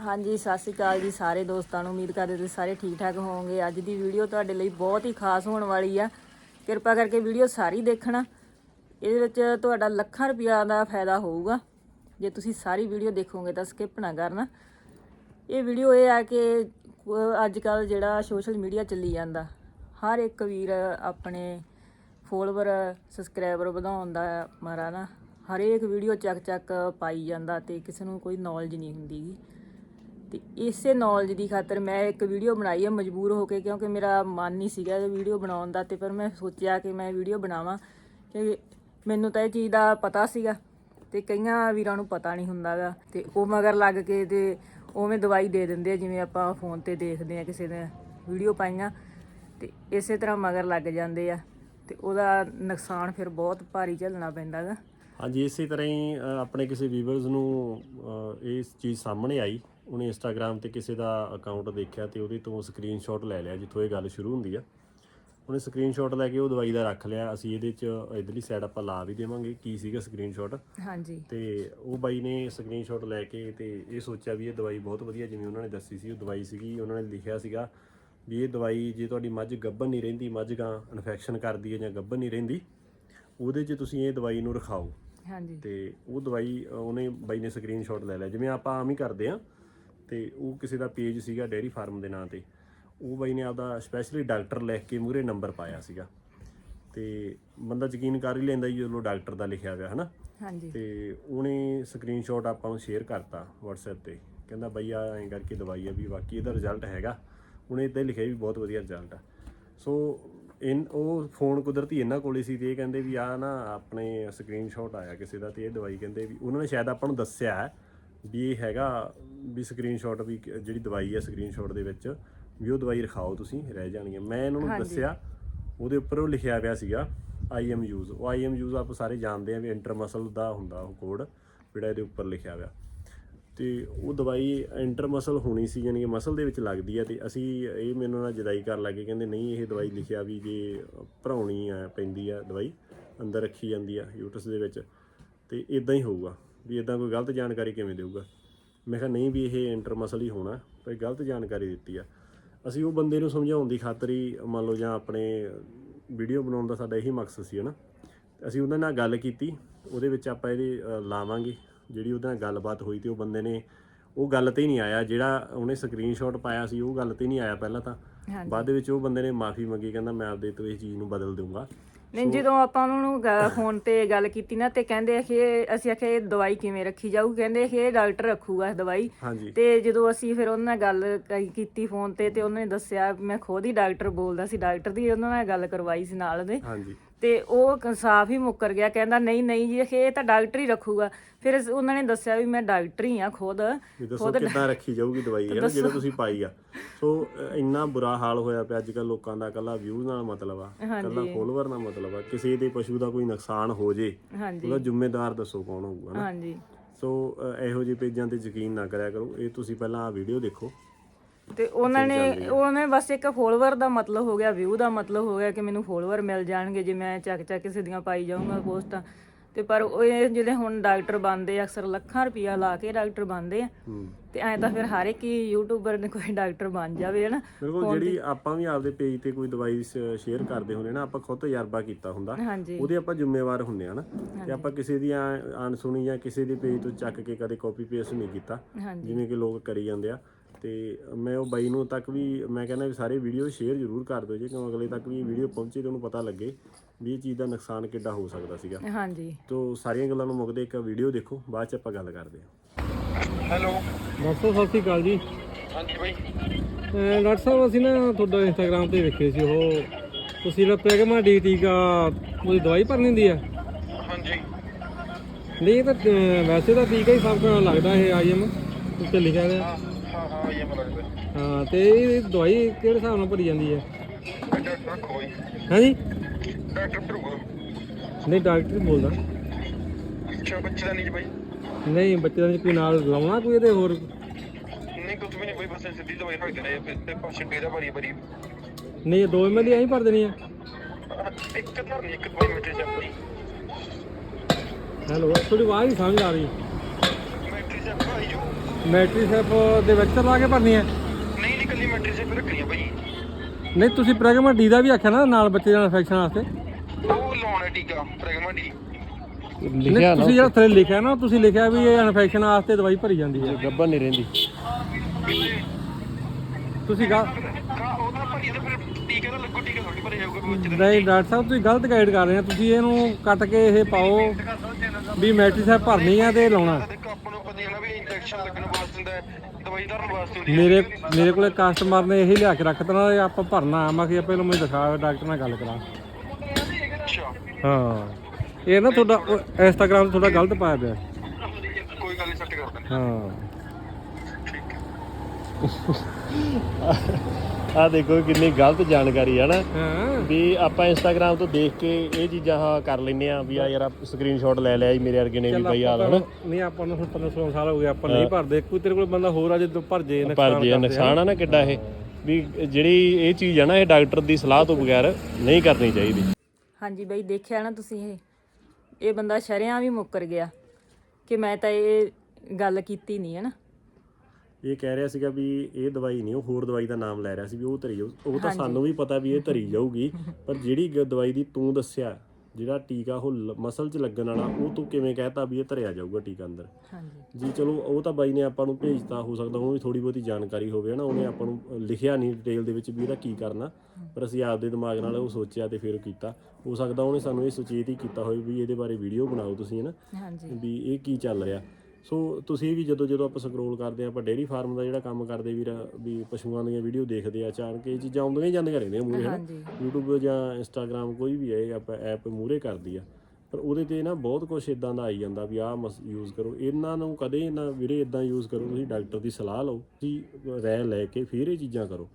ਹਾਂਜੀ, ਸਤਿ ਸ਼੍ਰੀ ਅਕਾਲ ਜੀ ਸਾਰੇ ਦੋਸਤਾਂ ਨੂੰ। ਉਮੀਦ ਕਰਦੇ ਤੁਸੀਂ ਸਾਰੇ ਠੀਕ ਠਾਕ ਹੋਵੋਗੇ। ਅੱਜ ਦੀ ਵੀਡੀਓ ਤੁਹਾਡੇ ਲਈ ਬਹੁਤ ਹੀ ਖਾਸ ਹੋਣ ਵਾਲੀ ਆ। ਕਿਰਪਾ ਕਰਕੇ ਵੀਡੀਓ ਸਾਰੀ ਦੇਖਣਾ। ਇਹਦੇ ਵਿੱਚ ਤੁਹਾਡਾ ਲੱਖਾਂ ਰੁਪਇਆ ਦਾ ਫਾਇਦਾ ਹੋਊਗਾ। ਜੇ ਤੁਸੀਂ ਸਾਰੀ ਵੀਡੀਓ ਦੇਖੋਗੇ ਤਾਂ ਸਕਿਪ ਨਾ ਕਰਨਾ। ਇਹ ਵੀਡੀਓ ਇਹ ਆ ਕਿ ਅੱਜ ਕੱਲ ਜਿਹੜਾ ਸੋਸ਼ਲ ਮੀਡੀਆ ਚੱਲੀ ਜਾਂਦਾ, ਹਰ ਇੱਕ ਵੀਰ ਆਪਣੇ ਫੋਲੋਵਰ ਸਬਸਕ੍ਰਾਈਬਰ ਵਧਾਉਣ ਦਾ ਮਾਰਾ ਨਾ, ਹਰੇਕ ਵੀਡੀਓ ਚੱਕ ਚੱਕ ਪਾਈ ਜਾਂਦਾ ਤੇ ਕਿਸੇ ਨੂੰ ਕੋਈ ਨੌਲੇਜ ਨਹੀਂ ਹੁੰਦੀ ਤੇ ਇਸੇ ਨੌਲੇਜ ਦੀ ਖਾਤਰ ਮੈਂ ਇੱਕ ਵੀਡੀਓ ਬਣਾਈ ਹੈ ਮਜਬੂਰ ਹੋ ਕੇ, ਕਿਉਂਕਿ ਮੇਰਾ ਮਨ ਨਹੀਂ ਸੀਗਾ ਇਹ ਵੀਡੀਓ ਬਣਾਉਣ ਦਾ ਤੇ ਪਰ ਮੈਂ ਸੋਚਿਆ ਕਿ ਮੈਂ ਵੀਡੀਓ ਬਣਾਵਾਂ। ਕਿ ਮੈਨੂੰ ਤਾਂ ਇਹ ਚੀਜ਼ ਦਾ ਪਤਾ ਸੀਗਾ ਤੇ ਕਈਆਂ ਵੀਰਾਂ ਨੂੰ ਪਤਾ ਨਹੀਂ ਹੁੰਦਾਗਾ ਤੇ ਉਹ ਮਗਰ ਲੱਗ ਕੇ ਤੇ ਉਵੇਂ ਦਵਾਈ ਦੇ ਦਿੰਦੇ ਆ, ਜਿਵੇਂ ਆਪਾਂ ਫੋਨ ਤੇ ਦੇਖਦੇ ਆ ਕਿਸੇ ਨੇ ਵੀਡੀਓ ਪਾਈਆਂ ਤੇ ਇਸੇ ਤਰ੍ਹਾਂ ਮਗਰ ਲੱਗ ਜਾਂਦੇ ਆ ਤੇ ਉਹਦਾ ਨੁਕਸਾਨ ਫਿਰ ਬਹੁਤ ਭਾਰੀ ਝੱਲਣਾ ਪੈਂਦਾਗਾ ਹਾਂਜੀ, ਇਸੇ ਤਰ੍ਹਾਂ ਹੀ ਆਪਣੇ ਕਿਸੇ ਵੀਵਰਸ ਨੂੰ ਇਸ ਚੀਜ਼ ਸਾਹਮਣੇ ਆਈ ਉਹਨੇ ਇੰਸਟਾਗ੍ਰam ਤੇ ਕਿਸੇ ਦਾ ਅਕਾਊਂਟ ਦੇਖਿਆ ਤੇ ਉਹਦੇ ਤੋਂ ਸਕਰੀਨਸ਼ਾਟ ਲੈ ਲਿਆ ਜਿੱਥੋਂ ਇਹ ਗੱਲ ਸ਼ੁਰੂ ਹੁੰਦੀ ਆ। ਉਹਨੇ ਸਕਰੀਨਸ਼ਾਟ ਲੈ ਕੇ ਉਹ ਦਵਾਈ ਦਾ ਰੱਖ ਲਿਆ। ਅਸੀਂ ਇਹਦੇ ਚ ਇਧਰਲੀ ਸਾਈਡ ਆਪਾਂ ਲਾ ਵੀ ਦੇਵਾਂਗੇ ਕੀ ਸੀਗਾ ਸਕਰੀਨਸ਼ਾਟ ਹਾਂਜੀ। ਤੇ ਉਹ ਬਾਈ ਨੇ ਸਕਰੀਨਸ਼ਾਟ ਲੈ ਕੇ ਤੇ ਇਹ ਸੋਚਿਆ ਵੀ ਇਹ ਦਵਾਈ ਬਹੁਤ ਵਧੀਆ ਜਿਵੇਂ ਉਹਨਾਂ ਨੇ ਦੱਸੀ ਸੀ ਉਹ ਦਵਾਈ ਸੀਗੀ ਉਹਨਾਂ ਨੇ ਲਿਖਿਆ ਸੀਗਾ ਵੀ ਇਹ ਦਵਾਈ ਜੇ ਤੁਹਾਡੀ ਮੱਝ ਗੱਭਣ ਨਹੀਂ ਰਹਿੰਦੀ ਮੱਝ ਗਾਂ ਇਨਫੈਕਸ਼ਨ ਕਰਦੀ ਹੈ ਜਾਂ ਗੱਭਣ ਨਹੀਂ ਰਹਿੰਦੀ ਉਹਦੇ 'ਚ ਤੁਸੀਂ ਇਹ ਦਵਾਈ ਨੂੰ ਰਖਾਓ। ਹਾਂਜੀ। ਤੇ ਉਹ ਦਵਾਈ ਉਹਨੇ ਬਾਈ ਨੇ ਸਕਰੀਨਸ਼ਾਟ ਲੈ ਲਿਆ। ਜਿਵੇਂ ਆਪਾਂ ਆਮ ਹੀ ਕਰਦੇ ਆ ਤੇ ਉਹ ਕਿਸੇ ਦਾ ਪੇਜ ਸੀਗਾ ਡੇਅਰੀ ਫਾਰਮ ਦੇ ਨਾਂ ਤੇ। ਉਹ ਬਾਈ ਨੇ ਆਪਦਾ ਸਪੈਸ਼ਲੀ ਡਾਕਟਰ ਲਿਖ ਕੇ ਮੂਰੇ ਨੰਬਰ ਪਾਇਆ ਸੀਗਾ। ਤੇ ਬੰਦਾ ਯਕੀਨ ਕਰ ਹੀ ਲੈਂਦਾ ਜੀ ਜਦੋਂ ਡਾਕਟਰ ਦਾ ਲਿਖਿਆ ਹੋਇਆ ਹਨਾ? ਹਾਂਜੀ। ਤੇ ਉਹਨੇ ਸਕਰੀਨਸ਼ਾਟ ਆਪਾਂ ਨੂੰ ਸ਼ੇਅਰ ਕਰਤਾ WhatsApp ਤੇ। ਕਹਿੰਦਾ ਬਈ ਆ ਐਂ ਕਰਕੇ ਦਵਾਈ ਆ ਵੀ ਬਾਕੀ ਇਹਦਾ ਰਿਜ਼ਲਟ ਹੈਗਾ। ਉਹਨੇ ਇੱਦਾਂ ਲਿਖਿਆ ਵੀ ਬਹੁਤ ਵਧੀਆ ਰਿਜ਼ਲਟ ਆ। ਸੋ ਇਨ ਉਹ ਫੋਨ ਕੁਦਰਤੀ ਇਹਨਾਂ ਕੋਲੇ ਸੀ ਤੇ ਇਹ ਕਹਿੰਦੇ ਵੀ ਆ ਨਾ ਆਪਣੇ ਸਕਰੀਨਸ਼ਾਟ ਆਇਆ ਕਿਸੇ ਦਾ ਤੇ ਇਹ ਦਵਾਈ ਕਹਿੰਦੇ ਵੀ ਉਹਨਾਂ ਨੇ ਸ਼ਾਇਦ ਆਪਾਂ ਨੂੰ ਦੱਸਿਆ ਵੀ ਇਹ ਹੈਗਾ ਵੀ ਸਕਰੀਨਸ਼ਾਟ ਵੀ ਜਿਹੜੀ ਦਵਾਈ ਹੈ ਸਕਰੀਨਸ਼ਾਟ ਦੇ ਵਿੱਚ ਵੀ ਉਹ ਦਵਾਈ ਰਖਾਓ ਤੁਸੀਂ ਰਹਿ ਜਾਣਗੇ ਮੈਂ ਇਹਨਾਂ ਨੂੰ ਦੱਸਿਆ ਉਹਦੇ ਉੱਪਰ ਉਹ ਲਿਖਿਆ ਪਿਆ ਸੀਗਾ ਆਈ ਐਮ ਯੂਜ਼ ਉਹ ਆਈ ਐਮ ਯੂਜ਼ ਆਪਾਂ ਸਾਰੇ ਜਾਣਦੇ ਆ ਵੀ ਇੰਟਰਮਸਲ ਦਾ ਹੁੰਦਾ ਉਹ ਕੋਡ ਜਿਹੜਾ ਇਹਦੇ ਉੱਪਰ ਲਿਖਿਆ ਹੋਇਆ ਤੇ ਉਹ ਦਵਾਈ ਇੰਟਰਮਸਲ ਹੋਣੀ ਸੀ ਯਾਨੀ ਕਿ ਮਸਲ ਦੇ ਵਿੱਚ ਲੱਗਦੀ ਹੈ ਤੇ ਅਸੀਂ ਇਹ ਮੈਨੂੰ ਨਾਲ ਜਦਾਈ ਕਰਨ ਲੱਗੇ ਕਹਿੰਦੇ ਨਹੀਂ ਇਹ ਦਵਾਈ ਲਿਖਿਆ ਵੀ ਜੇ ਭਰਾਉਣੀ ਆ ਪੈਂਦੀ ਆ ਦਵਾਈ ਅੰਦਰ ਰੱਖੀ ਜਾਂਦੀ ਆ ਯੂਟਸ ਦੇ ਵਿੱਚ ਤੇ ਇਦਾਂ ਹੀ ਹੋਊਗਾ। ਵੀ ਇਦਾਂ ਕੋਈ ਗਲਤ ਜਾਣਕਾਰੀ ਕਿਵੇਂ ਦੇਊਗਾ? ਮੈਂ ਕਿਹਾ ਨਹੀਂ ਵੀ ਇਹ ਇੰਟਰਮਸਲ ਹੀ ਹੋਣਾ ਪਰ ਗਲਤ ਜਾਣਕਾਰੀ ਦਿੱਤੀ ਆ। ਅਸੀਂ ਉਹ ਬੰਦੇ ਨੂੰ ਸਮਝਾਉਣ ਦੀ ਖਾਤਰ ਹੀ ਮੰਨ ਲਓ ਜਾਂ ਆਪਣੇ ਵੀਡੀਓ ਬਣਾਉਣ ਦਾ ਸਾਡਾ ਇਹੀ ਮਕਸਦ ਸੀ ਹਨਾ? ਅਸੀਂ ਉਹਦੇ ਨਾਲ ਗੱਲ ਕੀਤੀ ਉਹਦੇ ਵਿੱਚ ਆਪਾਂ ਇਹਦੇ ਲਾਵਾਂਗੇ। ਜਿਹੜੀ ਉਹਦੇ ਨਾਲ ਗੱਲਬਾਤ ਹੋਈ ਤੇ ਉਹ ਬੰਦੇ ਨੇ ਉਹ ਗੱਲ ਤੇ ਹੀ ਨਹੀਂ ਆਇਆ। ਜਿਹੜਾ ਉਹਨੇ ਸਕਰੀਨਸ਼ਾਟ ਪਾਇਆ ਸੀ ਉਹ ਗੱਲ ਤੇ ਨਹੀਂ ਆਇਆ ਪਹਿਲਾਂ ਤਾਂ। ਬਾਅਦ ਵਿੱਚ ਉਹ ਬੰਦੇ ਨੇ ਮਾਫੀ ਮੰਗੀ ਕਹਿੰਦਾ ਮੈਂ ਆਪਦੇ ਤੋਂ ਇਸ ਚੀਜ਼ ਨੂੰ ਬਦਲ ਦਊਂਗਾ। ਨਹੀਂ ਜਦੋਂ ਆਪਾਂ ਉਹਨਾਂ ਨੂੰ ਗ- ਫੋਨ ਤੇ ਗੱਲ ਕੀਤੀ ਨਾ ਤੇ ਕਹਿੰਦੇ ਕਿ ਇਹ- ਅਸੀਂ ਆਖਿਆ ਇਹ ਦਵਾਈ ਕਿਵੇਂ ਰੱਖੀ ਜਾਊ? ਕਹਿੰਦੇ ਕਿ ਇਹ ਡਾਕਟਰ ਰੱਖੂਗਾ ਇਹ ਦਵਾਈ। ਹਾਂਜੀ। ਤੇ ਜਦੋਂ ਅਸੀਂ ਫਿਰ ਉਹਨਾਂ ਨਾਲ ਗੱਲ ਕ- ਕੀਤੀ ਫੋਨ ਤੇ ਤੇ ਉਹਨਾਂ ਨੇ ਦੱਸਿਆ ਮੈਂ ਖੁਦ ਹੀ ਡਾਕਟਰ ਬੋਲਦਾ ਸੀ ਡਾਕਟਰ ਦੀ ਉਹਨਾਂ ਨਾਲ ਗੱਲ ਕਰਵਾਈ ਸੀ ਨਾਲ ਦੇ। ਹਾਂਜੀ। ਤੇ ਉਹ ਸਾਫ਼ ਹੀ ਮੁੱਕਰ ਗਿਆ ਕਹਿੰਦਾ ਨਹੀਂ ਨਹੀਂ ਜੀ ਇਹ ਤਾਂ ਡਾਕਟਰ ਹੀ ਰੱਖੂਗਾ। ਫਿਰ ਉਹਨਾਂ ਨੇ ਦੱਸਿਆ ਵੀ ਮੈਂ ਡਾਕਟਰ ਹੀ ਆ ਖੁਦ ਵੀ ਦੱਸੋ ਕਿੱਦਾਂ ਰੱਖੀ ਜਾਊਗੀ ਦਵਾਈ ਹੈ ਜਿਹੜਾ ਤੁਸੀਂ ਪਾਈ ਆ। ਸੋ ਅ, ਇੰਨਾ ਬੁਰਾ ਹਾਲ ਹੋਇਆ ਪਿਆ ਅੱਜ ਕੱਲ ਲੋਕਾਂ ਦਾ ਕੱਲਾ ਵਿਊਜ਼ ਨਾਲ ਮਤਲਬ ਆ ਕੱਲਾ ਫੋਲੋਵਰ ਨਾਲ ਮਤਲਬ ਆ ਕਿਸੇ ਦੇ ਪਸ਼ੂ ਦਾ ਕੋਈ ਨੁਕਸਾਨ ਹੋ ਜੇ ਹਾਂਜੀ। ਉਹਦਾ ਜ਼ਿੰਮੇਦਾਰ ਦੱਸੋ ਕੌਣ ਹੋਊਗਾ ਨਾ। ਹਾਂਜੀ। ਸੋ ਅ, ਇਹੋ ਜਿਹੇ ਪੇਜਾਂ ਤੇ ਯਕੀਨ ਨਾ ਕਰਿਆ ਕਰੋ ਇਹ ਤੁਸੀਂ ਪਹਿਲਾਂ ਆ ਵੀਡੀਓ ਦੇਖੋ। ਤੇ ਉਹਨਾਂ ਨੇ ਉਹਨੇ ਬਸ ਇੱਕ ਫੋਲੋਵਰ ਦਾ ਮਤਲਬ ਹੋ ਗਿਆ ਵਿਊ ਦਾ ਮਤਲਬ ਹੋ ਗਿਆ ਕਿ ਮੈਨੂੰ ਫੋਲੋਵਰ ਮਿਲ ਜਾਣਗੇ ਜੇ ਮੈਂ ਚੱਕ ਚੱਕ ਕਿਸੇ ਦੀਆਂ ਪਾਈ ਜਾਊਂਗਾ ਪੋਸਟਾਂ। ਤੇ ਪਰ ਉਹ ਇਹ ਜਿਹੜੇ ਹੁਣ ਡਾਕਟਰ ਬਣਦੇ ਅਕਸਰ ਲੱਖਾਂ ਰੁਪਈਆ ਲਾ ਕੇ ਡਾਕਟਰ ਬਣਦੇ ਆ। ਤੇ ਐਂ ਤਾਂ ਫਿਰ ਹਰ ਇੱਕ ਹੀ ਯੂਟਿਊਬਰ ਨੇ ਕੋਈ ਡਾਕਟਰ ਬਣ ਜਾਵੇ ਹਨਾ। ਬਿਲਕੁਲ ਜਿਹੜੀ ਆਪਾਂ ਵੀ ਆਪਦੇ ਪੇਜ ਤੇ ਕੋਈ ਦਵਾਈ ਸ਼ੇਅਰ ਕਰਦੇ ਹੁੰਦੇ ਨਾ ਆਪਾਂ ਖੁਦ ਤਜਰਬਾ ਕੀਤਾ ਹੁੰਦਾ। ਉਹਦੇ ਆਪਾਂ ਜ਼ਿੰਮੇਵਾਰ ਹੁੰਦੇ ਆ ਨਾ ਤੇ ਆਪਾਂ ਕਿਸੇ ਦੀ ਅਣਸੁਣੀ ਜਾਂ ਕਿਸੇ ਦੇ ਪੇਜ ਤੋਂ ਚੱਕ ਕੇ ਕਦੇ ਕਾਪੀ ਪੇਸਟ ਨਹੀਂ ਕੀਤਾ। ਜਿਵੇਂ ਕਿ ਲੋਕ ਕਰੀ ਜਾਂਦੇ ਆ। ਤੇ ਮੈਂ ਉਹ ਬਾਈ ਨੂੰ ਤੱਕ ਵੀ ਮੈਂ ਕਹਿੰਦਾ ਵੀ ਸਾਰੇ ਵੀਡੀਓ ਸ਼ੇਅਰ ਜ਼ਰੂਰ ਕਰ ਦਿਓ ਜੀ ਕਿਉਂ ਅਗਲੇ ਤੱਕ ਵੀ ਵੀਡੀਓ ਪਹੁੰਚੇ ਤੇ ਉਹਨੂੰ ਪਤਾ ਲੱਗੇ ਵੀ ਇਹ ਚੀਜ਼ ਦਾ ਨੁਕਸਾਨ ਕਿੱਡਾ ਹੋ ਸਕਦਾ ਸੀਗਾ। ਹਾਂਜੀ। ਤੋਂ ਸਾਰੀਆਂ ਗੱਲਾਂ ਨੂੰ ਮੁੱਕਦੇ ਇੱਕ ਵੀਡੀਓ ਦੇਖੋ ਬਾਅਦ ਚ ਆਪਾਂ ਗੱਲ ਕਰਦੇ ਹਾਂ। ਹੈਲੋ। ਡਾਕਟਰ ਸਾਹਿਬ ਸਤਿ ਸ਼੍ਰੀ ਅਕਾਲ ਜੀ। ਹਾਂਜੀ ਬਾਈ। ਅਹ ਡਾਕਟਰ ਸਾਹਿਬ ਅਸੀਂ ਨਾ ਤੁਹਾਡਾ ਇੰਸਟਾਗ੍ਰam ਤੇ ਵੇਖੇ ਸੀ ਉਹ ਤੁਸੀਂ ਲੱਪਿਆ ਕਿ ਮੈਂ ਡੀ ਟੀਕਾ ਉਹਦੀ ਦਵਾਈ ਭਰਨੀ ਹੁੰਦੀ ਆ? ਹਾਂਜੀ। ਨਹੀਂ ਇਹ ਤਾਂ ਅਹ, ਵੈਸੇ ਤਾਂ ਟੀਕਾ ਹੀ ਸਭ ਤੋਂ ਲੱਗਦਾ ਇਹ ਆਈਐਮ ਉੱਤੇ ਲਿਖਿਆ ਹੋਇਆ। ਹਾਂ ਹਾਂ ਹਾਂ ਇਹ ਮੈਨੂੰ ਲੱਗਦਾ ਹਾਂ ਤੇ ਇਹ ਦਵਾਈ ਕਿਹੜੇ ਹਿਸਾਬ ਨਾਲ ਭਰੀ ਜਾਂਦੀ ਹੈ? ਡਾਕਟਰ ਬਾਈ ਹਾਂਜੀ ਡਾਕਟਰ ਭਰੂਗਾ ਨਹੀਂ ਡਾਕਟਰ ਬੋਲਦਾ। ਅੱਛਾ ਬੱਚੇ ਦਾ ਨਹੀਂ ਜੀ ਬਾਈ। ਨਹੀਂ ਬੱਚੇ ਦਾ ਕੋਈ ਨਾਲ ਲਾਉਣਾ ਕੋਈ ਇਹਦੇ ਹੋਰ? ਨਹੀਂ ਕੁਝ ਵੀ ਨਹੀਂ ਬਾਈ ਬਸ ਸਿੱਧੀ ਦਵਾਈ ਰੱਖ ਦੇਣਾ ਫਿਰ ਤੇ ਪਾਸੇ ਡੇਰਾ ਭਰੀ ਭਰੀ। ਨਹੀਂ ਇਹ 2 ਐਮਐਲ ਐਂ ਭਰ ਦੇਣੀ ਆ। ਇੱਕ ਧਰਨੀ ਇੱਕ ਦਵਾਈ ਮਿੱਟੇ ਚ ਆਪਣੀ। ਹੈਲੋ ਥੋੜੀ ਆਵਾਜ਼ ਨਹੀਂ ਸਮਝ ਆ ਰਹੀ। ਸੈਪ ਜੋ ਮੈਟਰੀ ਸੈਪ ਦੇ ਵਿੱਚ ਲਾ ਕੇ ਭਰਨੀ ਹੈ? ਨਹੀਂ ਨਹੀਂ ਕੱਲੀ ਮੈਟਰੀ ਸੈਪ ਰੱਖਣੀ ਆ ਭਾਈ। ਨਹੀਂ ਤੁਸੀਂ ਪ੍ਰੈਗਮਾ ਡੀ ਦਾ ਵੀ ਆਖਿਆ ਨਾ ਨਾਲ ਬੱਚੇ ਦਾ ਇਨਫੈਕਸ਼ਨ ਵਾਸਤੇ। ਉਹ ਲਾਉਣਾ ਟੀਕਾ ਪ੍ਰੈਗਮਾ ਡੀ ਨਹੀਂ ਤੁਸੀਂ ਜਿਹੜਾ ਥੱਲੇ ਲਿਖਿਆ ਨਾ ਤੁਸੀਂ ਲਿਖਿਆ ਵੀ ਇਹ ਇਨਫੈਕਸ਼ਨ ਵਾਸਤੇ ਦਵਾਈ ਭਰੀ ਜਾਂਦੀ ਹੈ। ਗੱਬਰ ਨਹੀਂ ਰਹਿੰਦੀ। ਤੁਸੀਂ ਗਾ ਕਾ ਉਹਦਾ ਭਾਈ ਤੇ ਫਿਰ ਟੀਕਾ ਤਾਂ ਲੱਗੂ ਟੀਕਾ ਥੋੜੀ ਭਰੇ ਜਾਊਗਾ ਵਿੱਚ ਦੇ। ਨਹੀਂ ਡਾਕਟਰ ਸਾਹਿਬ ਤੁਸੀਂ ਗਲਤ ਗਾਈਡ ਕਰ ਰਹੇ ਆ। ਤੁਸੀਂ ਇਹਨੂੰ ਕੱਟ ਕੇ ਇਹ ਪਾਓ ਵੀ ਮੈਟਰੀ ਸਾਹਿਬ ਭਰਨੀ ਆ ਤੇ ਲਾਉਣਾ ਦੇਖੋ ਆਪਾਂ ਨੂੰ ਪਤਾ ਹੀ ਹੈ ਨਾ ਵੀ ਇੰਜੈਕਸ਼ਨ ਲੱਗਣ ਵਾਸਤੇ ਹੁੰਦਾ ਹੈ, ਦਵਾਈ ਧਰਨ ਵਾਸਤੇ ਹੁੰਦੀ ਹੈ। ਮੇਰੇ ਮੇਰੇ ਕੋਲੇ ਕਸਟਮਰ ਨੇ ਇਹੀ ਲਿਆ ਕੇ ਰੱਖਤਾ ਨਾ ਇਹ ਆਪਾਂ ਭਰਨਾ ਆ ਮੈਂ ਕਿਹਾ ਪਹਿਲਾਂ ਮੈਨੂੰ ਦਿਖਾ ਡਾਕਟਰ ਨਾਲ ਗੱਲ ਕਰਾਂ। ਅੱਛਾ। ਹਾਂ। ਇਹ ਨਾ ਤੁਹਾਡਾ ਇੰਸਟਾਗ੍ਰਾਮ ਤੁਹਾਡਾ ਗਲਤ ਪਾਇਆ ਪਿਆ। ਕੋਈ ਗੱਲ ਨਹੀਂ ਸੈੱਟ ਕਰ ਦਿੰਦੇ ਹਾਂ। ਠੀਕ ਹੈ। ਆ ਦੇਖੋ ਕਿੰਨੀ ਗਲਤ ਜਾਣਕਾਰੀ ਹੈ ਨਾ। ਵੀ ਆਪਾਂ ਇੰਸਟਾਗ੍ਰam ਤੋਂ ਦੇਖ ਕੇ ਇਹ ਚੀਜ਼ਾਂ ਹਾਂ ਕਰ ਲੈਨੇ ਆ ਵੀ ਆ ਯਾਰ ਸਕਰੀਨਸ਼ਾਟ ਲੈ ਲਿਆ ਜੀ ਮੇਰੇ ਵਰਗੇ ਨੇ ਵੀ ਬਈ ਆ ਤਾਂ- ਨਹੀਂ ਆਪਾਂ ਨੂੰ ਹੁਣ 15 16 ਸਾਲ ਹੋ ਗਏ ਆਪਾਂ ਨਹੀਂ ਭਰਦੇ। ਕੋਈ ਤੇਰੇ ਕੋਲ ਬੰਦਾ ਹੋਰ ਆ ਜੇ ਭਰ ਜੇ ਨੁਕਸਾਨ ਜੇ ਕਰਦੇ ਆ। ਨੁਕਸਾਨ ਆ ਨਾ ਕਿੱਡਾ ਇਹ। ਵੀ ਜਿਹੜੀ ਇਹ ਚੀਜ਼ ਆ ਨਾ ਇਹ ਡਾਕਟਰ ਦੀ ਸਲਾਹ ਤੋਂ ਬਗੈਰ ਨਹੀਂ ਕਰਨੀ ਚਾਹੀਦੀ। ਹਾਂਜੀ ਬਈ ਦੇਖਿਆ ਨਾ ਤੁਸੀਂ ਇਹ। ਇਹ ਬੰਦਾ ਸ਼ਰਿਆਂ ਵੀ ਮੁੱਕਰ ਗਿਆ ਕਿ ਮੈਂ ਤਾਂ ਇਹ ਗੱਲ ਕੀਤੀ ਨਹੀਂ ਹੈ ਨਾ ਇਹ ਕਹਿ ਰਿਹਾ ਸੀਗਾ ਵੀ ਇਹ ਦਵਾਈ ਨਹੀਂ ਉਹ ਹੋਰ ਦਵਾਈ ਦਾ ਨਾਮ ਲੈ ਰਿਹਾ ਸੀ ਵੀ ਉਹ ਧਰੀ ਜਾਊ। ਉਹ ਤਾਂ ਸਾਨੂੰ ਵੀ ਪਤਾ ਵੀ ਇਹ ਧਰੀ ਜਾਊਗੀ ਪਰ ਜਿਹੜੀ ਗ- ਦਵਾਈ ਦੀ ਤੂੰ ਦੱਸਿਆ ਜਿਹੜਾ ਟੀਕਾ ਉਹ ਲ- ਮਸਲ 'ਚ ਲੱਗਣ ਵਾਲਾ ਉਹ ਤੂੰ ਕਿਵੇਂ ਕਹਿਤਾ ਵੀ ਇਹ ਧਰਿਆ ਜਾਊਗਾ ਟੀਕਾ ਅੰਦਰ? ਹਾਂਜੀ। ਜੀ ਚਲੋ ਉਹ ਤਾਂ ਬਾਈ ਨੇ ਆਪਾਂ ਨੂੰ ਭੇਜਤਾ ਹੋ ਸਕਦਾ ਉਹਨੂੰ ਵੀ ਥੋੜੀ ਬਹੁਤੀ ਜਾਣਕਾਰੀ ਹੋਵੇ ਨਾ ਉਹਨੇ ਆਪਾਂ ਨੂੰ ਲਿਖਿਆ ਨਹੀਂ ਡਿਟੇਲ ਦੇ ਵਿੱਚ ਵੀ ਇਹਦਾ ਕੀ ਕਰਨਾ ਪਰ ਅਸੀਂ ਆਪਦੇ ਦਿਮਾਗ ਨਾਲ ਉਹ ਸੋਚਿਆ ਤੇ ਫਿਰ ਕੀਤਾ। ਹੋ ਸਕਦਾ ਉਹਨੇ ਸਾਨੂੰ ਇਹ ਸੁਚੇਤ ਹੀ ਕੀਤਾ ਹੋਵੇ ਵੀ ਇਹਦੇ ਬਾਰੇ ਵੀਡੀਓ ਬਣਾਓ ਤੁਸੀਂ ਹਨਾ ਹਾਂਜੀ। ਵੀ ਇਹ ਕੀ ਚੱਲ ਰਿਹਾ। ਸੋ ਤੁਸੀਂ ਵੀ ਜਦੋਂ ਜਦੋਂ ਆਪਾਂ ਸਕਰੋਲ ਕਰਦੇ ਆ ਆਪਾਂ ਡੇਅਰੀ ਫਾਰਮ ਦਾ ਜਿਹੜਾ ਕੰਮ ਕਰਦੇ ਵੀਰ ਵੀ ਪਸ਼ੂਆਂ ਦੀਆਂ ਵੀਡੀਓ ਦੇਖਦੇ ਆ ਅਚਾਨਕ ਇਹ ਚੀਜ਼ਾਂ ਆਉਂਦੀਆਂ ਹੀ ਜਾਂਦੀਆਂ ਰਹਿੰਦੀਆਂ ਮੂਰੇ ਹਨਾ? YouTube ਜਾਂ Instagram ਕੋਈ ਵੀ ਹੈ ਆਪਾਂ ਐਪ ਮੂਰੇ ਕਰਦੀ ਆ। ਪਰ ਉਹਦੇ ਤੇ ਨਾ ਬਹੁਤ ਕੁਝ ਇਦਾਂ ਦਾ ਆਈ ਜਾਂਦਾ ਵੀ ਆਹ ਯੂਜ਼ ਕਰੋ। ਇਹਨਾਂ ਨੂੰ ਕਦੇ ਨਾ ਵੀਰੇ ਇਦਾਂ ਯੂਜ਼ ਕਰੋ ਤੁਸੀਂ ਡਾਕਟਰ ਦੀ ਸਲਾਹ ਲਓ ਤੁਸੀਂ ਰਾਏ ਲੈ ਕੇ ਫਿਰ ਇਹ ਚੀਜ਼ਾਂ ਕਰੋ।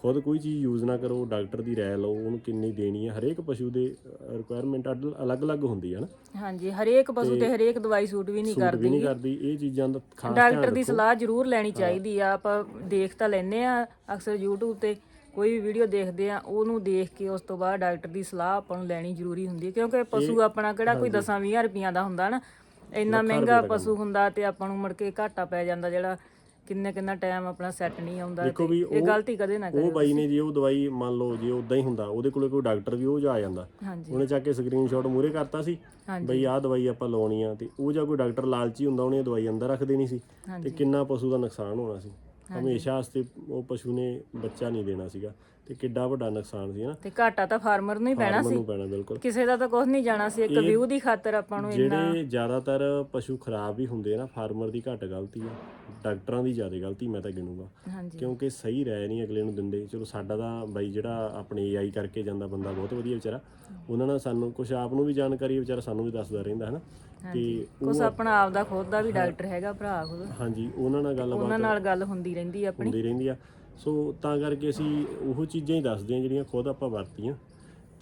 ਖੁਦ ਕੋਈ ਚੀਜ਼ ਯੂਜ਼ ਨਾ ਕਰੋ ਡਾਕਟਰ ਦੀ ਰਾਏ ਲਓ ਉਹਨੂੰ ਕਿੰਨੀ ਦੇਣੀ ਹੈ ਹਰੇਕ ਪਸ਼ੂ ਦੇ ਰਿਕੁਆਇਰਮੈਂਟ ਅਲੱਗ-ਅਲੱਗ ਹੁੰਦੀ ਹੈ ਨਾ। ਹਾਂਜੀ ਹਰੇਕ ਪਸ਼ੂ ਤੇ ਹਰੇਕ ਦਵਾਈ ਸੂਟ ਵੀ ਨਹੀਂ ਸੂਟ ਵੀ ਨਹੀਂ ਕਰਦੀ। ਇਹ ਚੀਜ਼ਾਂ ਦਾ ਖਾਸ ਡਾਕਟਰ ਦੀ ਸਲਾਹ ਜ਼ਰੂਰ ਲੈਣੀ ਚਾਹੀਦੀ ਆ ਆਪਾਂ ਦੇਖ ਤਾਂ ਲੈਨੇ ਆ ਅਕਸਰ YouTube ਤੇ ਕੋਈ ਵੀ ਵੀਡੀਓ ਦੇਖਦੇ ਆ ਉਹਨੂੰ ਦੇਖ ਕੇ ਉਸ ਤੋਂ ਬਾਅਦ ਡਾਕਟਰ ਦੀ ਸਲਾਹ ਆਪਾਂ ਨੂੰ ਲੈਣੀ ਜ਼ਰੂਰੀ ਹੁੰਦੀ ਹੈ ਕਿਉਂਕਿ ਪਸ਼ੂ ਆਪਣਾ ਕਿਹੜਾ ਕੋਈ 10-20 ਰੁਪਈਆਂ ਦਾ ਹੁੰਦਾ ਨਾ ਇੰਨਾ ਮਹਿੰਗਾ ਪਸ਼ੂ ਹੁੰਦਾ ਤੇ ਆਪਾਂ ਨੂੰ ਮੁੜ ਕੇ ਘਾਟਾ ਪੈ ਜਾਂਦਾ ਜਿਹੜਾ ਕਿੰਨੇ ਕਿੰਨਾ ਟਾਈਮ ਆਪਣਾ ਸੈੱਟ ਨਹੀਂ ਆਉਂਦਾ ਦੇਖੋ ਵੀ ਇਹ ਉਹ- ਗਲਤੀ ਕਦੇ ਨਾ ਉਹ ਬਾਈ ਨੇ ਜੇ ਉਹ ਦਵਾਈ ਮੰਨ ਲਓ ਜੇ ਉਦਾਂ ਹੀ ਹੁੰਦਾ। ਉਹਦੇ ਕੋਲੇ ਕੋਈ ਡਾਕਟਰ ਵੀ ਉਹ ਜਾ ਆ ਜਾਂਦਾ। ਹਾਂਜੀ। ਉਹਨੇ ਚੱਕ ਕੇ ਸਕਰੀਨਸ਼ਾਟ ਮੂਰੇ ਕਰਤਾ ਸੀ ਹਾਂਜੀ। ਬਈ ਆਹ ਦਵਾਈ ਆਪਾਂ ਲਾਉਣੀ ਆ ਤੇ ਉਹ ਜਾਂ ਕੋਈ ਡਾਕਟਰ ਲਾਲਚੀ ਹੁੰਦਾ ਉਹਨੇ ਦਵਾਈ ਅੰਦਰ ਰੱਖ ਦੇਣੀ ਸੀ ਤੇ ਕਿੰਨਾ ਪਸ਼ੂ ਦਾ ਨੁਕਸਾਨ ਹੋਣਾ ਸੀ। ਹਮੇਸ਼ਾ ਵਾਸਤੇ ਉਹ ਪਸ਼ੂ ਨੇ ਬੱਚਾ ਨਹੀਂ ਦੇਣਾ ਸੀਗਾ ਤੇ ਕਿੱਡਾ ਵੱਡਾ ਨੁਕਸਾਨ ਸੀ ਨਾ। ਤੇ ਘਾਟਾ ਤਾਂ ਫਾਰਮਰ ਨੂੰ ਹੀ ਪੈਣਾ ਫਾਰਮਰ ਸੀ। ਨੂੰ ਪੈਣਾ ਬਿਲਕੁਲ। ਕਿਸੇ ਦਾ ਤਾਂ ਕੁਝ ਨਹੀਂ ਜਾਣਾ ਸੀ ਇੱਕ ਵਿਊ ਦੀ ਖਾਤਰ ਆਪਾਂ ਨੂੰ ਇੰਨਾ ਜਿਹੜੇ ਜ਼ਿਆਦਾਤਰ ਪਸ਼ੂ ਖਰਾਬ ਵੀ ਹੁੰਦੇ ਆ ਨਾ ਫਾਰਮਰ ਦੀ ਘੱਟ ਗਲਤੀ ਆ। ਡਾਕਟਰਾਂ ਦੀ ਜ਼ਿਆਦਾ ਗਲਤੀ ਮੈਂ ਤਾਂ ਗਿਣੂਗਾ। ਹਾਂਜੀ। ਕਿਉਂਕਿ ਸਹੀ ਰਾਇ ਨਹੀਂ ਅਗਲੇ ਨੂੰ ਦਿੰਦੇ। ਚਲੋ ਸਾਡਾ ਤਾਂ ਬਾਈ ਜਿਹੜਾ ਆਪਣੇ ਏਆਈ ਕਰਕੇ ਜਾਂਦਾ ਬੰਦਾ ਬਹੁਤ ਵਧੀਆ ਵਿਚਾਰਾ। ਉਹਨਾਂ ਨਾਲ ਸਾਨੂੰ ਕੁਝ ਆਪ ਨੂੰ ਵੀ ਜਾਣਕਾਰੀ ਵਿਚਾਰਾ ਸਾਨੂੰ ਵੀ ਦੱਸਦਾ ਰਹਿੰਦਾ ਹਨਾ? ਤੇ ਕੁਛ ਆਪਣਾ ਆਪ ਦਾ ਖੁਦ ਦਾ ਵੀ ਡਾਕਟਰ ਹੈਗਾ ਭਰਾ ਖੁਦ। ਹਾਂਜੀ ਉਹਨਾਂ ਨਾਲ ਗੱਲਬਾਤ ਉਹਨਾਂ ਨਾਲ ਗੱਲ ਹੁੰਦੀ ਰਹਿੰਦੀ ਆਪਣੀ। ਹੁੰਦੀ ਰਹਿੰਦੀ ਆ। ਸੋ ਤਾਂ ਕਰਕੇ ਅਸੀਂ ਉਹ ਚੀਜ਼ਾਂ ਹੀ ਦੱਸਦੇ ਆ ਜਿਹੜੀਆਂ ਖੁਦ ਆਪਾਂ ਵਰਤੀਆਂ।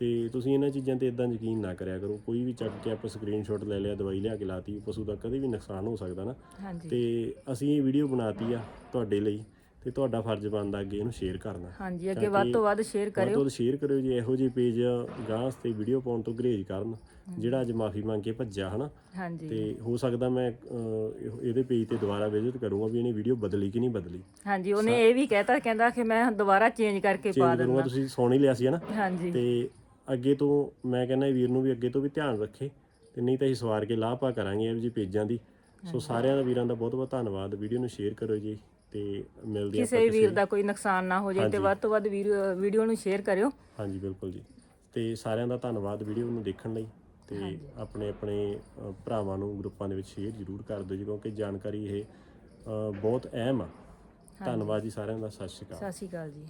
ਤੇ ਤੁਸੀਂ ਇਹਨਾਂ ਚੀਜ਼ਾਂ ਤੇ ਇਦਾਂ ਯਕੀਨ ਨਾ ਕਰਿਆ ਕਰੋ। ਕੋਈ ਵੀ ਚੱਕ ਕੇ ਆਪਾਂ ਸਕਰੀਨਸ਼ਾਟ ਲੈ ਲਿਆ ਦਵਾਈ ਲਿਆ ਕੇ ਲਾਤੀ ਪਸ਼ੂ ਦਾ ਕਦੇ ਵੀ ਨੁਕਸਾਨ ਹੋ ਸਕਦਾ ਨਾ। ਤੇ ਅਸੀਂ ਇਹ ਵੀਡੀਓ ਬਣਾਤੀ ਆ ਤੁਹਾਡੇ ਲਈ ਤੇ ਤੁਹਾਡਾ ਫਰਜ਼ ਬਣਦਾ ਅੱਗੇ ਇਹਨੂੰ ਸ਼ੇਅਰ ਕਰਨਾ। ਹਾਂਜੀ ਅੱਗੇ ਵੱਧ ਤੋਂ ਵੱਧ ਸ਼ੇਅਰ ਵੱਧ ਕਰਿਓ ਤੋਂ ਵੱਧ ਸ਼ੇਅਰ ਕਰਿਓ ਜੀ ਇਹੋ ਜਿਹੇ ਪੇਜ ਗਾਂਸ ਤੇ ਵੀਡੀਓ ਪਾਉਣ ਤੋਂ ਗਰੇਜ ਕਰਨ ਜਿਹੜਾ ਅੱਜ ਮਾਫੀ ਮੰਗ ਕੇ ਭੱਜਿਆ ਹਨਾ? ਹਾਂਜੀ। ਤੇ ਹੋ ਸਕਦਾ ਮੈਂ ਇਹਦੇ ਪੇਜ ਤੇ ਦੁਬਾਰਾ ਵਿਜ਼ਿਟ ਕਰੂੰਗਾ ਵੀ ਇਹਨੇ ਵੀਡੀਓ ਬਦਲੀ ਕਿ ਨਹੀਂ ਬਦਲੀ। ਹਾਂਜੀ ਉਹਨੇ ਇਹ ਵੀ ਕਹਿਤਾ ਕਹਿੰਦਾ ਕਿ ਮੈਂ ਦੁਬਾਰਾ ਚੇਂਜ ਕਰਕੇ ਪਾ ਕਰੂੰਗਾ ਤੁਸੀਂ ਸੁਣ ਹੀ ਲਿਆ ਸੀ ਹਨਾ? ਹਾਂਜੀ। ਤੇ ਅੱਗੇ ਤੋਂ ਮੈਂ ਕਹਿੰਦਾ ਵੀਰ ਨੂੰ ਵੀ ਅੱਗੇ ਤੋਂ ਵੀ ਧਿਆਨ ਰੱਖੇ ਤੇ ਨਹੀਂ ਤਾਂ ਅਸੀਂ ਸਵਾਰ ਕੇ ਲਾਪਾ ਕਰਾਂਗੇ ਇਹੋ ਜਿਹੇ ਪੇਜਾਂ ਦੀ। ਸੋ ਸਾਰਿਆਂ ਦਾ ਵੀਰਾਂ ਦਾ ਬਹੁਤ ਬਹੁਤ ਧੰਨਵਾਦ। ਵੀਡੀਓ ਨੂੰ ਸ਼ੇਅਰ ਕਰੋ ਜੀ ਤੇ ਮਿਲਦੇ ਕਿਸੇ ਵੀ ਵੀਰ ਦਾ ਕੋਈ ਨੁਕਸਾਨ ਨਾ ਹੋ ਜਾਏ ਤੇ ਵੱਧ ਤੋਂ ਵੱਧ ਵੀਰ- ਵੀਡੀਓ ਨੂੰ ਸ਼ੇਅਰ ਕਰਿਓ। ਹਾਂਜੀ ਬਿਲਕੁਲ ਜੀ। ਤੇ ਸਾਰਿਆਂ ਦਾ ਧੰਨਵਾਦ ਵੀਡੀਓ ਨੂੰ ਦੇਖਣ ਲਈ ਤੇ ਆਪਣੇ ਆਪਣੇ ਭਰਾਵਾਂ ਨੂੰ ਗਰੁੱਪਾਂ ਦੇ ਵਿੱਚ ਸ਼ੇਅਰ ਜ਼ਰੂਰ ਕਰ ਦਿਓ ਜੀ ਕਿਉਂਕਿ ਜਾਣਕਾਰੀ ਇਹ ਬਹੁਤ ਅਹਿਮ ਆ। ਧੰਨਵਾਦ ਜੀ ਸਾਰਿਆਂ ਦਾ। ਸਤਿ ਸ਼੍ਰੀ ਅਕਾਲ। ਸਤਿ ਸ਼੍ਰੀ ਅਕਾਲ ਜੀ।